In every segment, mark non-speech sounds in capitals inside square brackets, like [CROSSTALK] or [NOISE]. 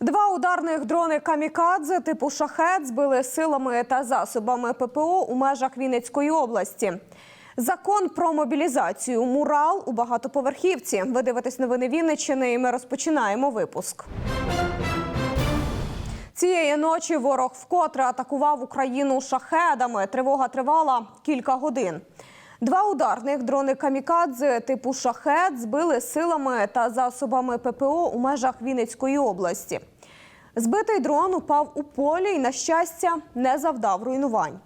Два ударних дрони камікадзе типу шахет збили силами та засобами ППО у межах Вінницької області. Закон про мобілізацію мурал у багатоповерхівці. Ви дивитесь новини Вінниччини, і ми розпочинаємо випуск. Цієї ночі ворог вкотре атакував Україну шахедами. Тривога тривала кілька годин. Два ударних дрони камікадзе типу шахет збили силами та засобами ППО у межах Вінницької області. Збитий дрон упав у полі і, на щастя, не завдав руйнувань.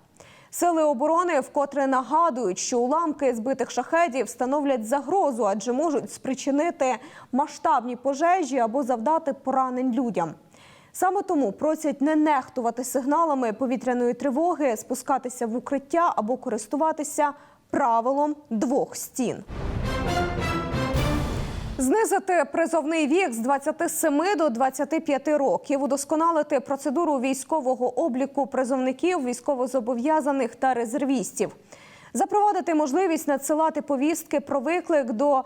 Сили оборони вкотре нагадують, що уламки збитих шахедів становлять загрозу, адже можуть спричинити масштабні пожежі або завдати поранень людям. Саме тому просять не нехтувати сигналами повітряної тривоги, спускатися в укриття або користуватися правилом двох стін. Знизити призовний вік з 27 до 25 років, удосконалити процедуру військового обліку призовників, військовозобов'язаних та резервістів, запровадити можливість надсилати повістки про виклик до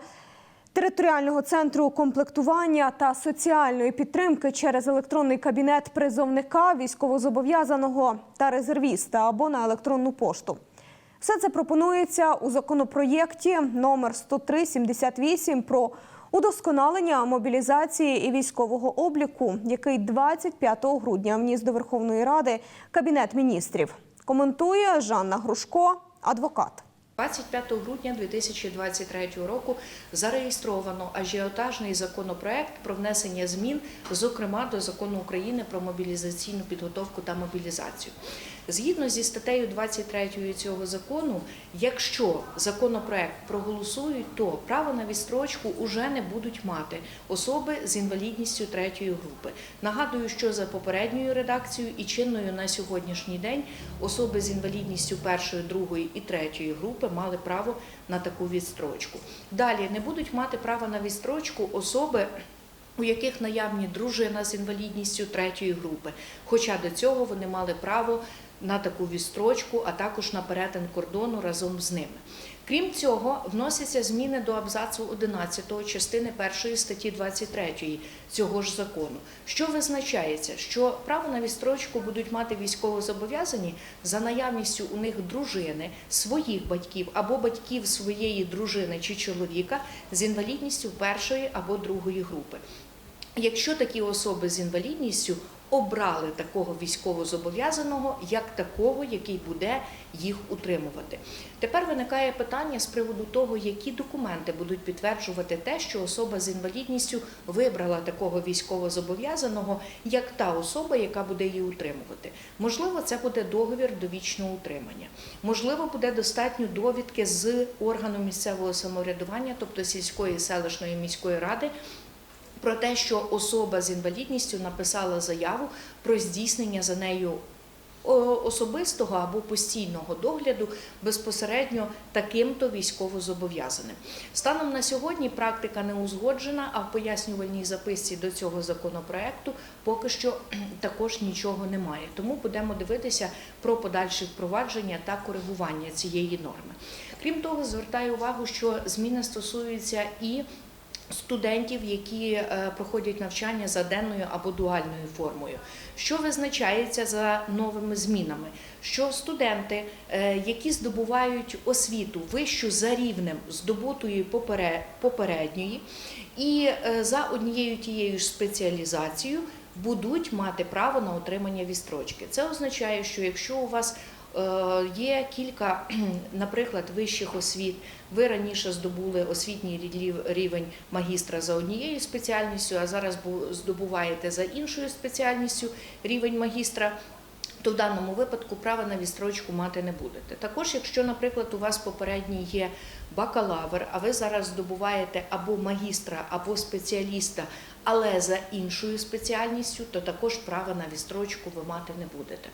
територіального центру комплектування та соціальної підтримки через електронний кабінет призовника, військовозобов'язаного та резервіста або на електронну пошту. Все це пропонується у законопроєкті номер 10378 про удосконалення мобілізації і військового обліку, який 25 грудня вніс до Верховної Ради Кабінет міністрів. Коментує Жанна Грушко, адвокат. 25 грудня 2023 року зареєстровано ажіотажний законопроект про внесення змін, зокрема до закону України про мобілізаційну підготовку та мобілізацію. Згідно зі статтею 23 цього закону, якщо законопроект проголосують, то право на відстрочку уже не будуть мати особи з інвалідністю третьої групи. Нагадую, що за попередньою редакцією і чинною на сьогоднішній день особи з інвалідністю першої, другої і третьої групи мали право на таку відстрочку. Далі не будуть мати право на відстрочку особи. У яких наявні дружина з інвалідністю третьої групи, хоча до цього вони мали право на таку відстрочку, а також на перетин кордону разом з ними. Крім цього, вносяться зміни до абзацу 11 частини 1 статті 23 цього ж закону, що визначається, що право на відстрочку будуть мати військовозобов'язані за наявністю у них дружини, своїх батьків або батьків своєї дружини чи чоловіка з інвалідністю першої або другої групи. Якщо такі особи з інвалідністю обрали такого військовозобов'язаного як такого, який буде їх утримувати. Тепер виникає питання з приводу того, які документи будуть підтверджувати те, що особа з інвалідністю вибрала такого військовозобов'язаного як та особа, яка буде її утримувати. Можливо, це буде договір довічного утримання. Можливо, буде достатньо довідки з органу місцевого самоврядування, тобто сільської селищної міської ради про те, що особа з інвалідністю написала заяву про здійснення за нею особистого або постійного догляду безпосередньо таким-то військовозобов'язаним. Станом на сьогодні практика не узгоджена, а в пояснювальній записці до цього законопроекту поки що [CLEARS THROAT] також нічого немає. Тому будемо дивитися про подальше впровадження та коригування цієї норми. Крім того, звертаю увагу, що зміни стосуються і студентів, які е, проходять навчання за денною або дуальною формою. Що визначається за новими змінами? Що студенти, е, які здобувають освіту вищу за рівнем здобутої попередньої, і е, за однією тією ж спеціалізацією будуть мати право на отримання відстрочки. Це означає, що якщо у вас Є кілька, [CLEARS THROAT] наприклад, вищих освіт. Ви раніше здобули освітній рівень магістра за однією спеціальністю, а зараз здобуваєте за іншою спеціальністю рівень магістра. То в даному випадку права на відстрочку мати не будете. Також, якщо, наприклад, у вас попередній є бакалавр, а ви зараз здобуваєте або магістра, або спеціаліста, але за іншою спеціальністю, то також права на відстрочку ви мати не будете.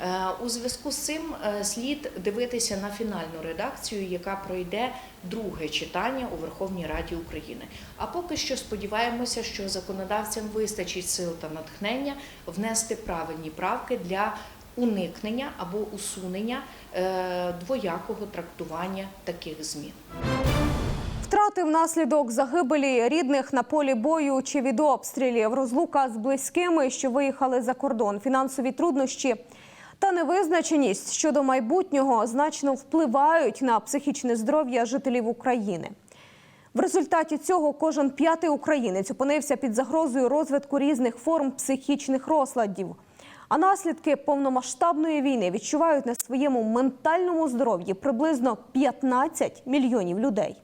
Е, у зв'язку з цим е, слід дивитися на фінальну редакцію, яка пройде друге читання у Верховній Раді України. А поки що сподіваємося, що законодавцям вистачить сил та натхнення внести правильні правки для уникнення або усунення е, двоякого трактування таких змін. Втрати внаслідок загибелі рідних на полі бою чи від обстрілів, розлука з близькими, що виїхали за кордон, фінансові труднощі та невизначеність щодо майбутнього значно впливають на психічне здоров'я жителів України. В результаті цього кожен п'ятий українець опинився під загрозою розвитку різних форм психічних розладів. А наслідки повномасштабної війни відчувають на своєму ментальному здоров'ї приблизно 15 мільйонів людей.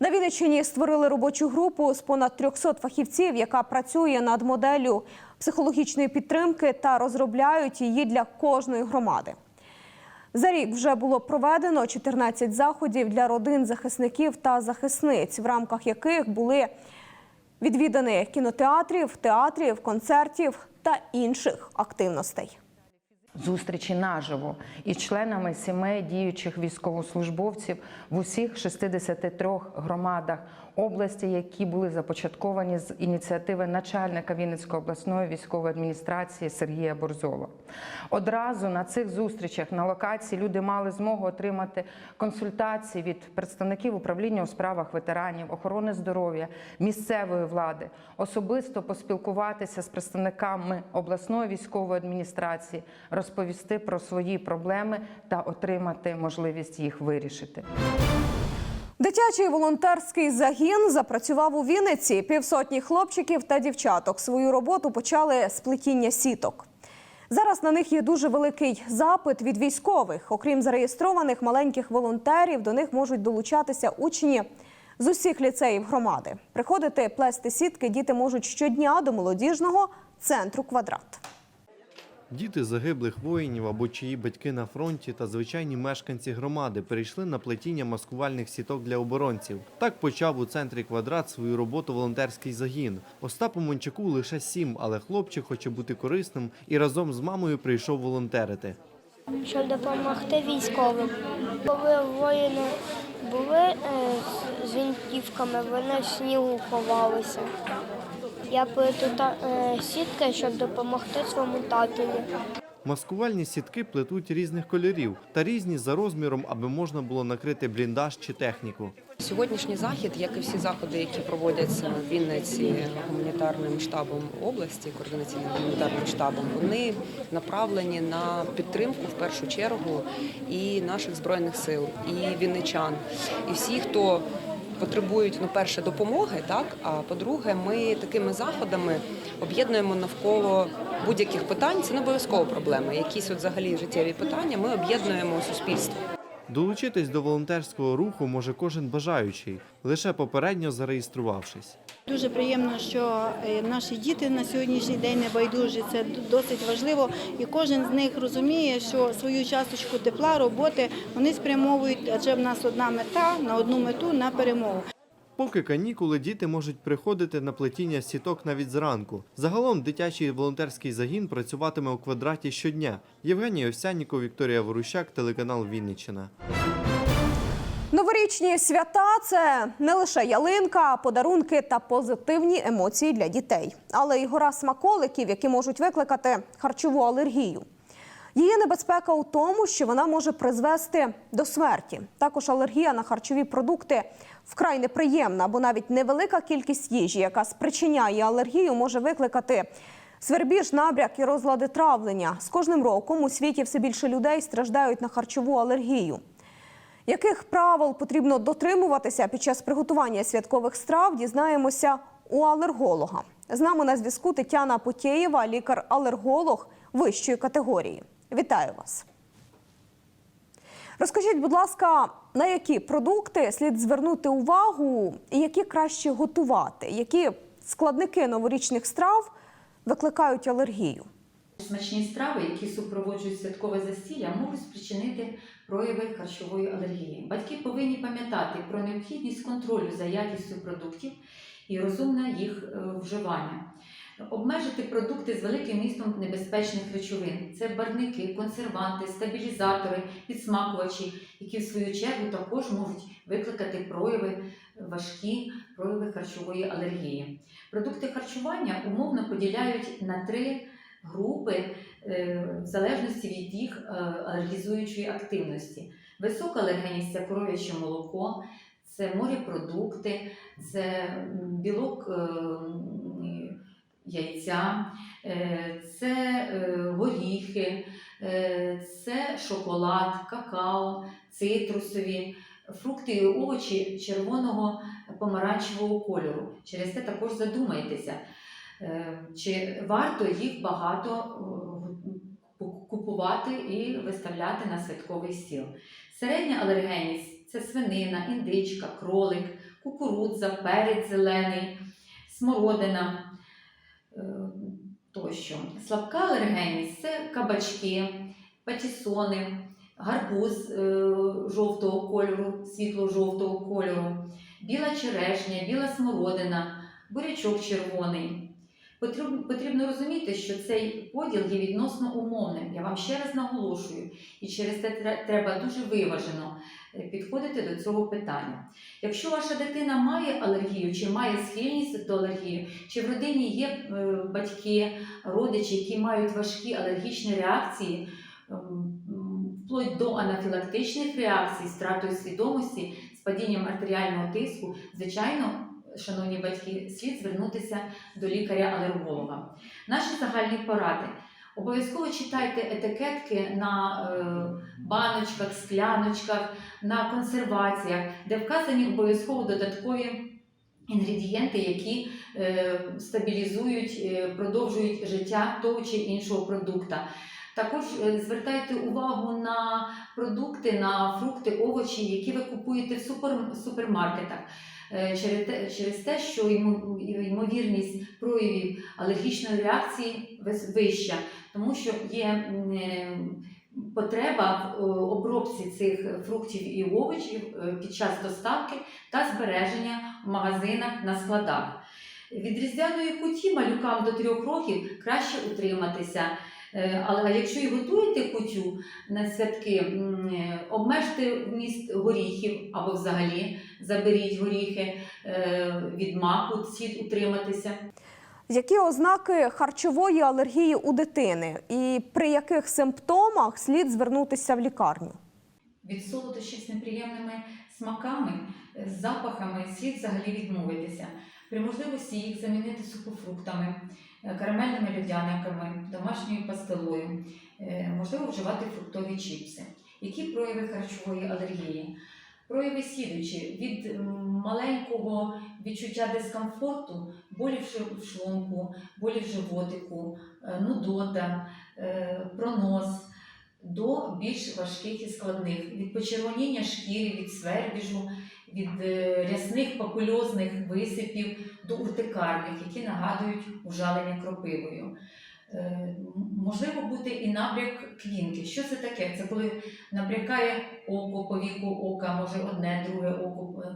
На Вінниччині створили робочу групу з понад 300 фахівців, яка працює над моделлю психологічної підтримки та розробляють її для кожної громади. За рік вже було проведено 14 заходів для родин захисників та захисниць, в рамках яких були відвідані кінотеатрів, театрів, концертів та інших активностей. Зустрічі наживо із членами сімей діючих військовослужбовців в усіх 63 громадах області, які були започатковані з ініціативи начальника Вінницької обласної військової адміністрації Сергія Борзова. Одразу на цих зустрічах на локації люди мали змогу отримати консультації від представників управління у справах ветеранів, охорони здоров'я, місцевої влади, особисто поспілкуватися з представниками обласної військової адміністрації, розповісти про свої проблеми та отримати можливість їх вирішити. Дитячий волонтерський загін запрацював у Вінниці. Півсотні хлопчиків та дівчаток свою роботу почали з плетіння сіток. Зараз на них є дуже великий запит від військових. Окрім зареєстрованих маленьких волонтерів, до них можуть долучатися учні з усіх ліцеїв громади. Приходити плести сітки діти можуть щодня до молодіжного центру квадрат. Діти загиблих воїнів або чиї батьки на фронті та звичайні мешканці громади перейшли на плетіння маскувальних сіток для оборонців. Так почав у центрі квадрат свою роботу волонтерський загін. Остапу Мончаку лише сім, але хлопчик хоче бути корисним і разом з мамою прийшов волонтерити. щоб допомогти військовим. Коли воїни були е, з- винтівками, вони в снігу ховалися. Я плету та- е, сітки, щоб допомогти своєму татові. Маскувальні сітки плетуть різних кольорів та різні за розміром, аби можна було накрити бліндаж чи техніку. Сьогоднішній захід, як і всі заходи, які проводяться в Вінниці гуманітарним штабом області, координаційним гуманітарним штабом, вони направлені на підтримку в першу чергу і наших збройних сил, і вінничан, і всі, хто потребують ну, перше допомоги, так а по-друге, ми такими заходами об'єднуємо навколо будь-яких питань. Це не обов'язково проблеми. Якісь от взагалі життєві питання ми об'єднуємо суспільство. Долучитись до волонтерського руху може кожен бажаючий, лише попередньо зареєструвавшись. Дуже приємно, що е, наші діти на сьогоднішній день не байдужі. Це досить важливо, і кожен з них розуміє, що свою часточку тепла, роботи вони спрямовують, адже в нас одна мета на одну мету на перемогу. Поки канікули діти можуть приходити на плетіння сіток навіть зранку. Загалом дитячий волонтерський загін працюватиме у квадраті щодня. Євгеній Овсянніков, Вікторія Ворущак, телеканал Вінниччина. Новорічні свята це не лише ялинка, подарунки та позитивні емоції для дітей, але й гора смаколиків, які можуть викликати харчову алергію. Її небезпека у тому, що вона може призвести до смерті. Також алергія на харчові продукти вкрай неприємна, бо навіть невелика кількість їжі, яка спричиняє алергію, може викликати свербіж, набряк і розлади травлення. З кожним роком у світі все більше людей страждають на харчову алергію. Яких правил потрібно дотримуватися під час приготування святкових страв, дізнаємося у алерголога. З нами на зв'язку Тетяна Потєєва, лікар-алерголог вищої категорії. Вітаю вас. Розкажіть, будь ласка, на які продукти слід звернути увагу і які краще готувати? Які складники новорічних страв викликають алергію? Смачні страви, які супроводжують святкове засілля, можуть спричинити прояви харчової алергії. Батьки повинні пам'ятати про необхідність контролю за якістю продуктів і розумне їх е, вживання. Обмежити продукти з великим містом небезпечних речовин це барвники, консерванти, стабілізатори, підсмакувачі, які в свою чергу також можуть викликати прояви важкі прояви харчової алергії. Продукти харчування умовно поділяють на три групи е, в залежності від їх е, алергізуючої активності. Висока алергенність це коров'яче молоко, це морепродукти, це білок е, яйця, е, це е, горіхи, е, це шоколад, какао, цитрусові, фрукти і овочі червоного помаранчевого кольору. Через це також задумайтеся, чи варто їх багато купувати і виставляти на святковий стіл. Середня алергенність це свинина, індичка, кролик, кукурудза, перець зелений, смородина тощо. Слабка алергенність це кабачки, патісони, гарбуз е, жовтого кольору, світло-жовтого кольору, біла черешня, біла смородина, бурячок червоний. Потрібно, розуміти, що цей поділ є відносно умовним. Я вам ще раз наголошую, і через це треба дуже виважено е, підходити до цього питання. Якщо ваша дитина має алергію, чи має схильність до алергії, чи в родині є е, батьки, родичі, які мають важкі алергічні реакції, ем, вплоть до анафілактичних реакцій, з втратою свідомості, з падінням артеріального тиску, звичайно, шановні батьки, слід звернутися до лікаря-алерголога. Наші загальні поради. Обов'язково читайте етикетки на е, баночках, скляночках, на консерваціях, де вказані обов'язково додаткові інгредієнти, які е, стабілізують, е, продовжують життя того чи іншого продукта. Також е, звертайте увагу на продукти, на фрукти, овочі, які ви купуєте в супермаркетах. Е, Через те, що ймо- ймовірність проявів алергічної реакції вища, тому що є е, потреба в е, обробці цих фруктів і овочів під час доставки та збереження в магазинах на складах. Від різдвяної куті малюкам до трьох років краще утриматися. Е, Але якщо і готуєте кутю на святки, е, обмежте вміст горіхів або взагалі заберіть горіхи е, від маку, слід утриматися. Які ознаки харчової алергії у дитини і при яких симптомах слід звернутися в лікарню? Від солодощів з неприємними смаками, запахами слід взагалі відмовитися. При можливості їх замінити сухофруктами, карамельними льодяниками, домашньою пастилою, Е, можливо вживати фруктові чіпси. Які прояви харчової алергії? Прояви слідуючі від маленького відчуття дискомфорту, болі в шлунку, болі в животику, е, нудота, е, пронос, до більш важких і складних від почервоніння шкіри, від свербіжу, від е, рясних папульозних висипів до уртикарних, які нагадують ужалення кропивою. Е, Можливо бути і набряк квінки. Що це таке? Це коли набрякає око, по віку ока, може одне, друге око е,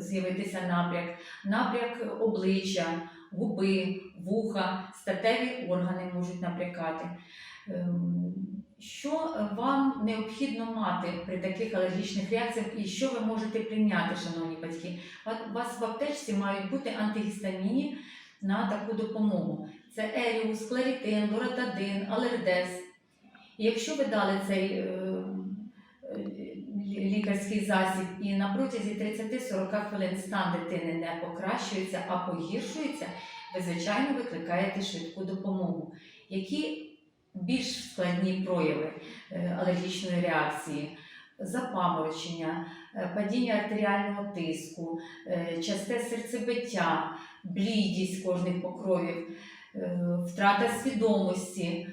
з'явитися набряк, набряк обличчя, губи, вуха, статеві органи можуть набрякати. Ем, Що вам необхідно мати при таких алергічних реакціях і що ви можете прийняти, шановні батьки? У вас в аптечці мають бути антигістаміні на таку допомогу. Це еріус, кларітин, лоратадин, алердес. І якщо ви дали цей е, е, лікарський засіб і на протязі 30-40 хвилин стан дитини не покращується, а погіршується, ви, звичайно, викликаєте швидку допомогу. Які більш складні прояви е, алергічної реакції? Запаморочення, е, падіння артеріального тиску, е, часте серцебиття, блідість кожних покровів, втрата свідомості,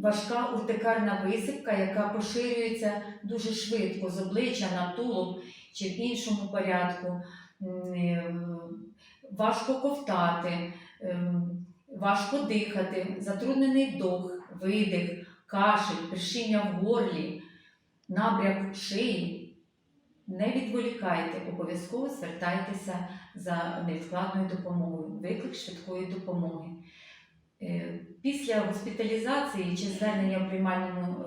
важка уртикарна висипка, яка поширюється дуже швидко з обличчя на тулуб чи в іншому порядку, важко ковтати, ем, важко дихати, затруднений вдох, видих, кашель, першіння в горлі, набряк шиї. Не відволікайте, обов'язково звертайтеся за невідкладною допомогою, виклик швидкої допомоги. Е, Після госпіталізації чи звернення в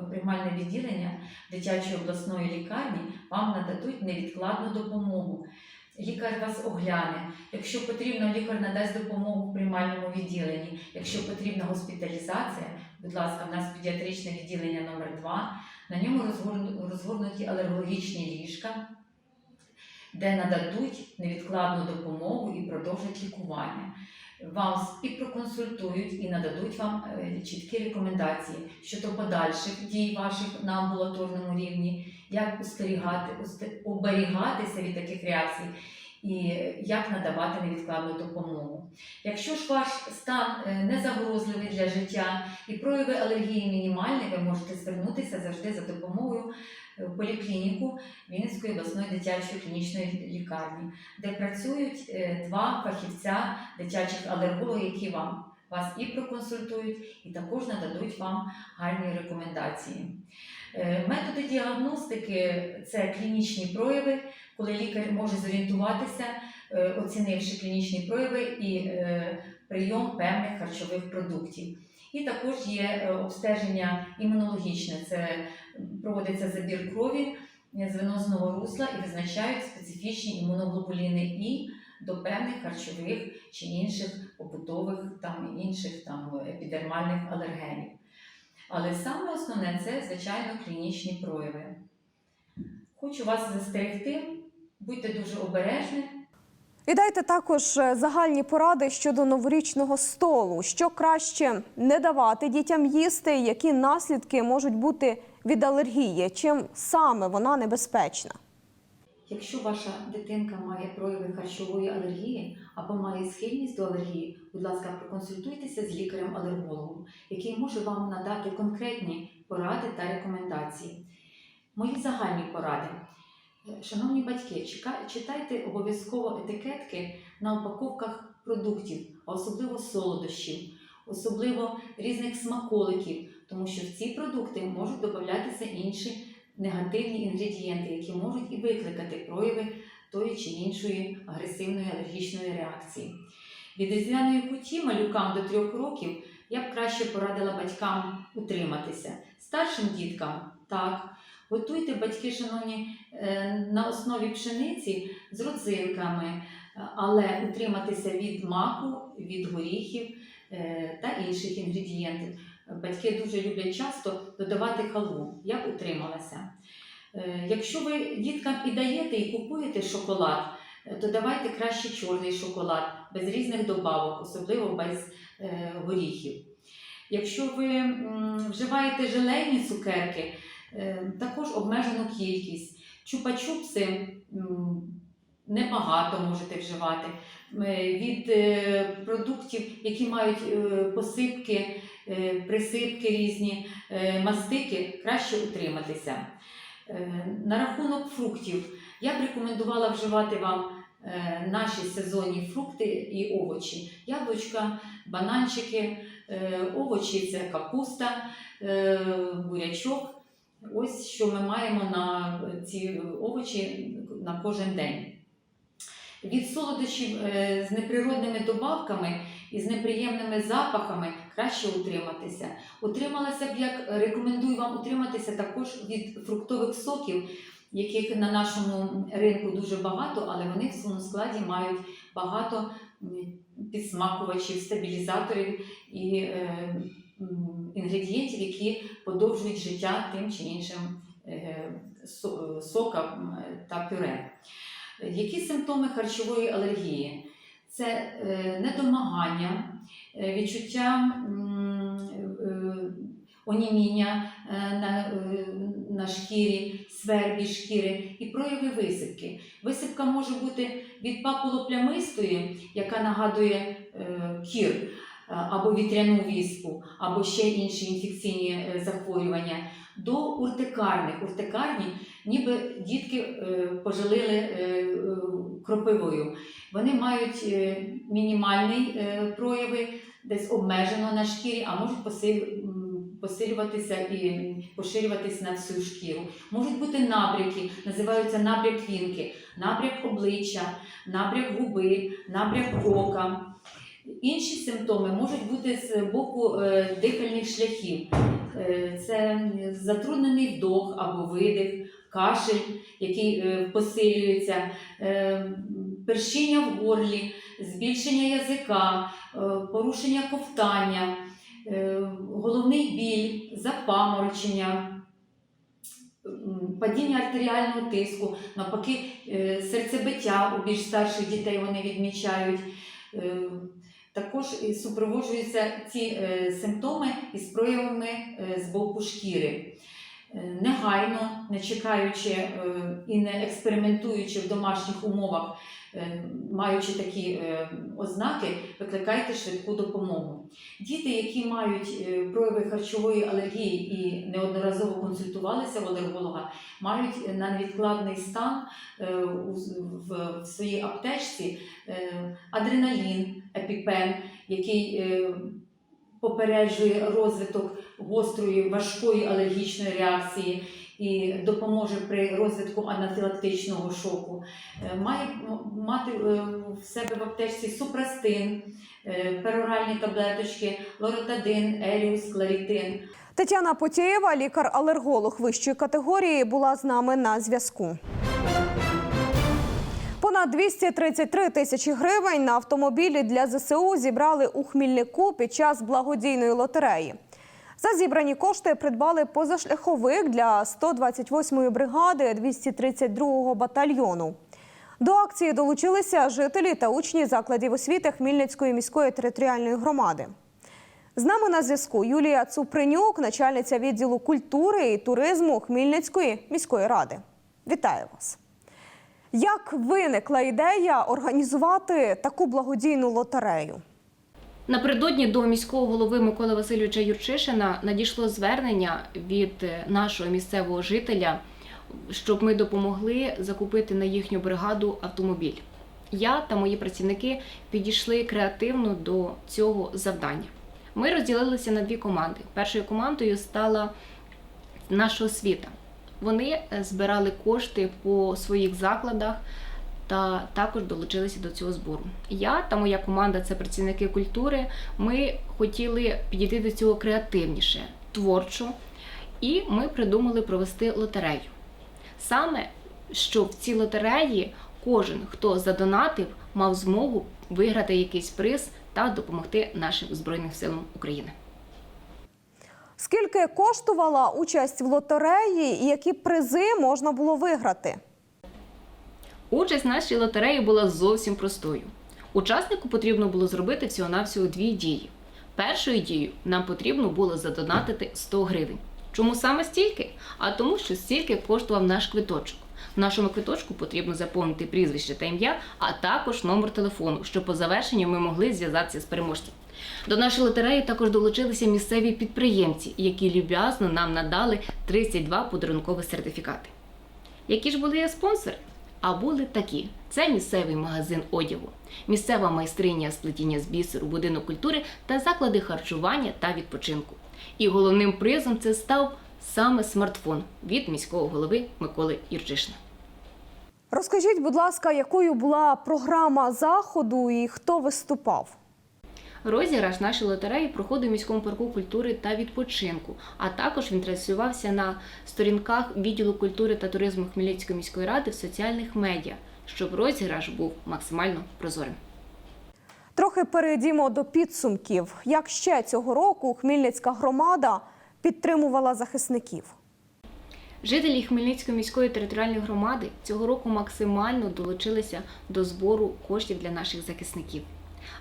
приймальне відділення дитячої обласної лікарні вам нададуть невідкладну допомогу. Лікар вас огляне. Якщо потрібно, лікар надасть допомогу в приймальному відділенні. Якщо потрібна госпіталізація, будь ласка, в нас педіатричне відділення номер 2 На ньому розгорнуті алергологічні ліжка, де нададуть невідкладну допомогу і продовжать лікування. Вам і проконсультують, і нададуть вам е, чіткі рекомендації щодо подальших дій ваших на амбулаторному рівні, як устерігати, оберігатися від таких реакцій і як надавати невідкладну допомогу. Якщо ж ваш стан е, не загрозливий для життя і прояви алергії мінімальні, ви можете звернутися завжди за допомогою е, в поліклініку Вінницької обласної дитячої клінічної лікарні, де працюють е, два фахівця дитячих алергологів, які вам вас і проконсультують, і також нададуть вам гарні рекомендації. Е, Методи діагностики це клінічні прояви, коли лікар може зорієнтуватися, е, оцінивши клінічні прояви і е, прийом певних харчових продуктів. І також є обстеження імунологічне, це проводиться забір крові з венозного русла і визначають специфічні імуноглобуліни І до певних харчових чи інших побутових там інших там епідермальних алергенів. Але саме основне це, звичайно, клінічні прояви. Хочу вас застерегти, будьте дуже обережні. І дайте також е, загальні поради щодо новорічного столу. Що краще не давати дітям їсти, які наслідки можуть бути від алергії, чим саме вона небезпечна. Якщо ваша дитинка має прояви харчової алергії або має схильність до алергії, будь ласка, проконсультуйтеся з лікарем-алергологом, який може вам надати конкретні поради та рекомендації. Мої загальні поради. Е, Шановні батьки, читайте обов'язково етикетки на упаковках продуктів, особливо солодощів, особливо різних смаколиків, тому що в ці продукти можуть додатися інші негативні інгредієнти, які можуть і викликати прояви тої чи іншої агресивної алергічної реакції. Від різдвяної куті малюкам до трьох років я б краще порадила батькам утриматися. Старшим діткам так. Готуйте батьки, шановні, е, на основі пшениці з родзинками, але утриматися від маку, від горіхів е, та інших інгредієнтів. Батьки дуже люблять часто додавати халву. Я утрималася. Е, Якщо ви діткам і даєте, і купуєте шоколад, е, то давайте краще чорний шоколад, без різних добавок, особливо без е, горіхів. Якщо ви вживаєте желейні цукерки, е, також обмежену кількість. Чупа-чупси небагато можете вживати. Е, Від е, продуктів, які мають е, посипки, е, присипки різні, е, мастики, краще утриматися. Е, На рахунок фруктів я б рекомендувала вживати вам е, наші сезонні фрукти і овочі. Яблучка, бананчики, е, овочі це капуста, е, бурячок. Ось що ми маємо на ці овочі на кожен день. Від солодощів е, з неприродними добавками і з неприємними запахами краще утриматися. Утрималася б, як рекомендую вам утриматися також від фруктових соків, яких на нашому ринку дуже багато, але вони в своєму складі мають багато підсмакувачів, стабілізаторів і е, інгредієнтів, які подовжують життя тим чи іншим е, со- сокам е, та пюре. Які симптоми харчової алергії? Це е, недомагання, е, відчуття е, оніміння на, на шкірі, свербі шкіри і прояви висипки. Висипка може бути від папулоплямистої, яка нагадує кір, або вітряну віспу, або ще інші інфекційні захворювання, до уртикарних. Уртикарні ніби дітки пожалили кропивою. Вони мають е, мінімальні е, прояви, десь обмежено на шкірі, а можуть посилюватися і поширюватися на всю шкіру. Можуть бути набряки, називаються набряк вінки, набряк обличчя, набряк губи, набряк ока. Інші симптоми можуть бути з боку е, дихальних шляхів. Це затруднений вдох або видих, кашель, який е, посилюється, е, першіння в горлі, збільшення язика, е, порушення ковтання, головний біль, запаморочення, падіння артеріального тиску, навпаки, серцебиття у більш старших дітей вони відмічають. Також супроводжуються ці симптоми із проявами з боку шкіри. Е, Негайно, не чекаючи е, і не експериментуючи в домашніх умовах, е, маючи такі ознаки, викликайте швидку допомогу. Діти, які мають прояви харчової алергії і неодноразово консультувалися в алерголога, мають на невідкладний стан в- своїй аптечці адреналін, епіпен, який попереджує розвиток гострої важкої алергічної реакції і допоможе при розвитку анафілактичного шоку. Е, Має мати е, в себе в аптечці супрастин, е, пероральні таблеточки, лоротадин, еліус, кларітин. Тетяна Потєєва, лікар-алерголог вищої категорії, була з нами на зв'язку. Понад 233 тисячі гривень на автомобілі для ЗСУ зібрали у Хмільнику під час благодійної лотереї. За зібрані кошти придбали позашляховик для 128-ї бригади 232-го батальйону. До акції долучилися жителі та учні закладів освіти Хмільницької міської територіальної громади. З нами на зв'язку Юлія Цупринюк, начальниця відділу культури і туризму Хмільницької міської ради. Вітаю вас! Як виникла ідея організувати таку благодійну лотерею? Напередодні до міського голови Миколи Васильовича Юрчишина надійшло звернення від нашого місцевого жителя, щоб ми допомогли закупити на їхню бригаду автомобіль. Я та мої працівники підійшли креативно до цього завдання. Ми розділилися на дві команди. Першою командою стала наша освіта. Вони е, збирали кошти по своїх закладах та також долучилися до цього збору. Я та моя команда це працівники культури. Ми хотіли підійти до цього креативніше, творчо, і ми придумали провести лотерею. Саме що в цій лотереї кожен, хто задонатив, мав змогу виграти якийсь приз та допомогти нашим Збройним силам України. Скільки коштувала участь в лотереї і які призи можна було виграти? Участь в нашій лотереї була зовсім простою. Учаснику потрібно було зробити всього-навсього дві дії. Першою дією нам потрібно було задонатити 100 гривень. Чому саме стільки? А тому, що стільки коштував наш квиточок. В нашому квиточку потрібно заповнити прізвище та ім'я, а також номер телефону, щоб по завершенню ми могли зв'язатися з переможцем. До нашої лотереї також долучилися місцеві підприємці, які люб'язно нам надали 32 подарункові сертифікати. Які ж були спонсори? А були такі: це місцевий магазин одягу, місцева майстриня з плетіння з бісеру, будинок культури та заклади харчування та відпочинку. І головним призом це став саме смартфон від міського голови Миколи Юрчишина. Розкажіть, будь ласка, якою була програма заходу і хто виступав? Розіграш нашої лотереї проходив у міському парку культури та відпочинку, а також він транслювався на сторінках відділу культури та туризму Хмельницької міської ради в соціальних медіа, щоб розіграш був максимально прозорим. Трохи перейдімо до підсумків. Як ще цього року Хмільницька громада підтримувала захисників? Жителі Хмельницької міської територіальної громади цього року максимально долучилися до збору коштів для наших захисників.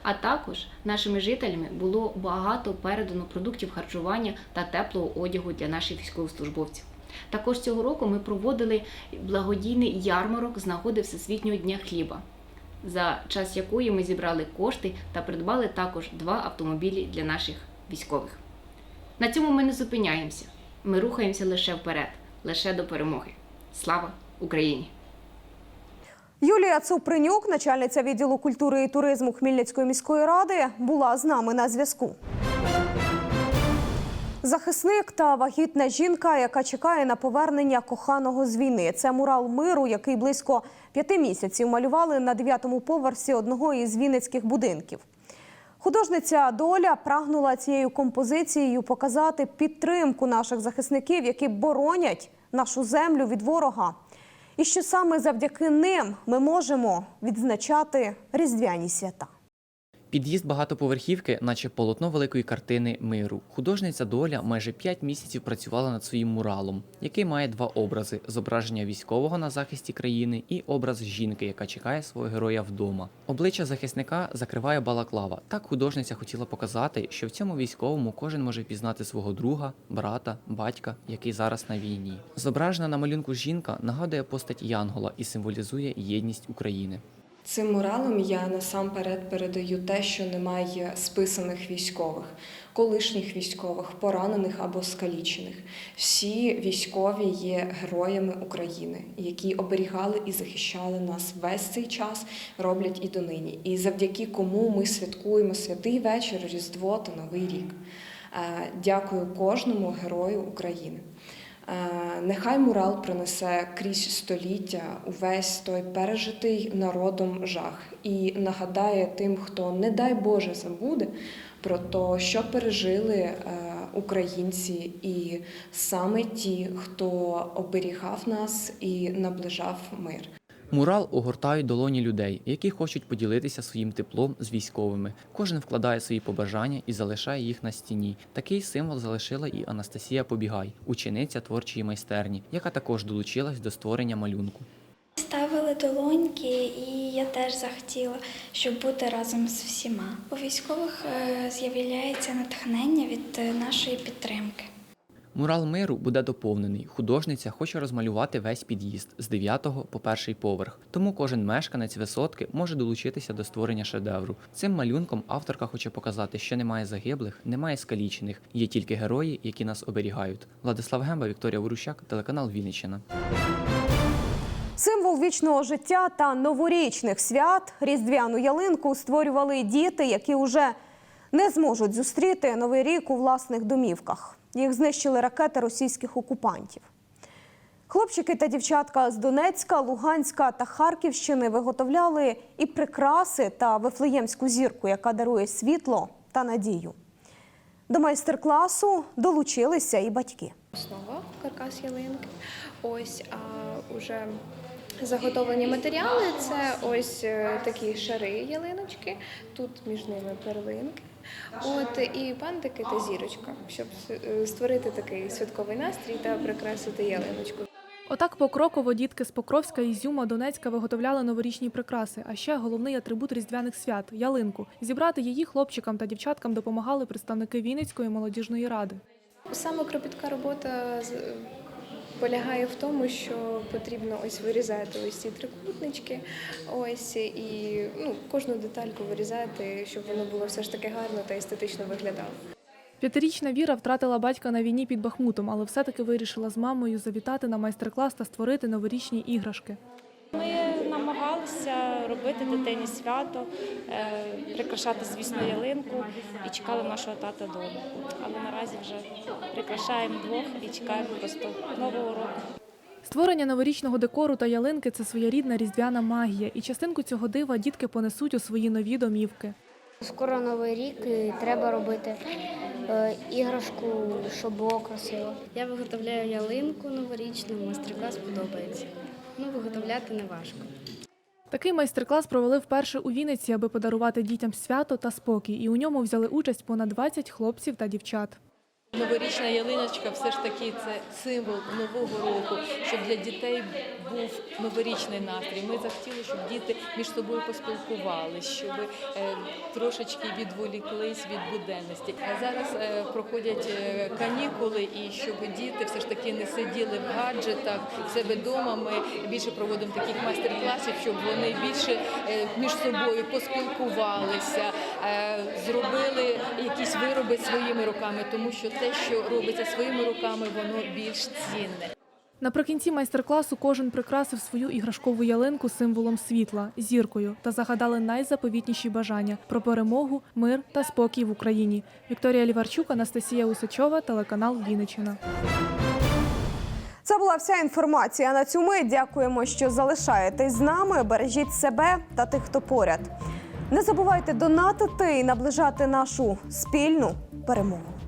А також нашими жителями було багато передано продуктів харчування та теплого одягу для наших військовослужбовців. Також цього року ми проводили благодійний ярмарок з нагоди Всесвітнього дня хліба, за час якої ми зібрали кошти та придбали також два автомобілі для наших військових. На цьому ми не зупиняємося. Ми рухаємося лише вперед, лише до перемоги. Слава Україні! Юлія Цупринюк, начальниця відділу культури і туризму Хмельницької міської ради, була з нами на зв'язку. Захисник та вагітна жінка, яка чекає на повернення коханого з війни. Це мурал миру, який близько п'яти місяців малювали на дев'ятому поверсі одного із вінницьких будинків. Художниця Доля прагнула цією композицією показати підтримку наших захисників, які боронять нашу землю від ворога. і що саме завдяки ним ми можемо відзначати різдвяні свята. Під'їзд багатоповерхівки, наче полотно великої картини миру. Художниця Доля майже 5 місяців працювала над своїм муралом, який має два образи: зображення військового на захисті країни і образ жінки, яка чекає свого героя вдома. Обличчя захисника закриває балаклава. Так художниця хотіла показати, що в цьому військовому кожен може пізнати свого друга, брата, батька, який зараз на війні. Зображена на малюнку жінка нагадує постать Янгола і символізує єдність України. Цим муралом я насамперед передаю те, що немає списаних військових, колишніх військових, поранених або скалічених. Всі військові є героями України, які оберігали і захищали нас весь цей час, роблять і донині. І завдяки кому ми святкуємо святий вечір, Різдво та Новий рік. Е, Дякую кожному герою України. Е, Нехай мурал принесе крізь століття увесь той пережитий народом жах і нагадає тим, хто, не дай Боже, забуде про те, що пережили е, українці, і саме ті, хто оберігав нас і наближав мир. Мурал огортають долоні людей, які хочуть поділитися своїм теплом з військовими. Кожен вкладає свої побажання і залишає їх на стіні. Такий символ залишила і Анастасія Побігай, учениця творчої майстерні, яка також долучилась до створення малюнку. Ставили долоньки, і я теж захотіла, щоб бути разом з всіма. У військових е, з'являється натхнення від е, нашої підтримки. Мурал миру буде доповнений. Художниця хоче розмалювати весь під'їзд з 9 по перший поверх. Тому кожен мешканець висотки може долучитися до створення шедевру. Цим малюнком авторка хоче показати, що немає загиблих, немає скалічених, є тільки герої, які нас оберігають. Владислав Гемба, Вікторія Ворущак, телеканал Вінниччина. Символ вічного життя та новорічних свят різдвяну ялинку створювали діти, які уже не зможуть зустріти новий рік у власних домівках. Їх знищили ракети російських окупантів. Хлопчики та дівчатка з Донецька, Луганська та Харківщини виготовляли і прикраси та вифлеємську зірку, яка дарує світло та надію. До майстер-класу долучилися і батьки. Основа каркас ялинки. Ось а уже заготовлені матеріали це ось е, такі шари ялиночки, тут між ними перлинки. От і бантики та зірочка, щоб е, створити такий святковий настрій та прикрасити ялиночку. Отак покроково дітки з Покровська, Ізюма, Донецька виготовляли новорічні прикраси, а ще головний атрибут різдвяних свят ялинку. Зібрати її хлопчикам та дівчаткам допомагали представники Вінницької молодіжної ради. Саме кропітка робота з- полягає в тому, що потрібно ось вирізати ось ці трикутнички, ось і ну, кожну детальку вирізати, щоб воно було все ж таки гарно та естетично виглядало. П'ятирічна Віра втратила батька на війні під Бахмутом, але все-таки вирішила з мамою завітати на майстер-клас та створити новорічні іграшки. Ми намагалися робити дитині свято, е, прикрашати, звісно, ялинку і чекали нашого тата вдома. Але наразі вже прикрашаємо двох і чекаємо просто нового року. Створення новорічного декору та ялинки це своєрідна різдвяна магія, і частинку цього дива дітки понесуть у свої нові домівки. Скоро новий рік і треба робити е, іграшку, щоб було красиво. Я виготовляю ялинку новорічну, майстер-клас подобається. Ну, виготовляти не важко. Такий майстер-клас провели вперше у Вінниці, аби подарувати дітям свято та спокій, і у ньому взяли участь понад 20 хлопців та дівчат. Новорічна ялиночка все ж таки це символ нового року, щоб для дітей був новорічний настрій. Ми захотіли, щоб діти між собою поспілкувалися, щоб е, трошечки відволіклись від буденності. А зараз е, проходять е, канікули, і щоб діти все ж таки не сиділи в гаджетах в себе вдома. Ми більше проводимо таких майстер-класів, щоб вони більше між собою поспілкувалися, зробили якісь вироби своїми руками, тому що те, що робиться своїми руками, воно більш цінне. Наприкінці майстер-класу кожен прикрасив свою іграшкову ялинку символом світла, зіркою та загадали найзаповітніші бажання про перемогу, мир та спокій в Україні. Вікторія Ліварчук, Анастасія Усачова, телеканал Вінниччина. Це була вся інформація на цю мить. Дякуємо, що залишаєтесь з нами. Бережіть себе та тих, хто поряд. Не забувайте донатити і наближати нашу спільну перемогу.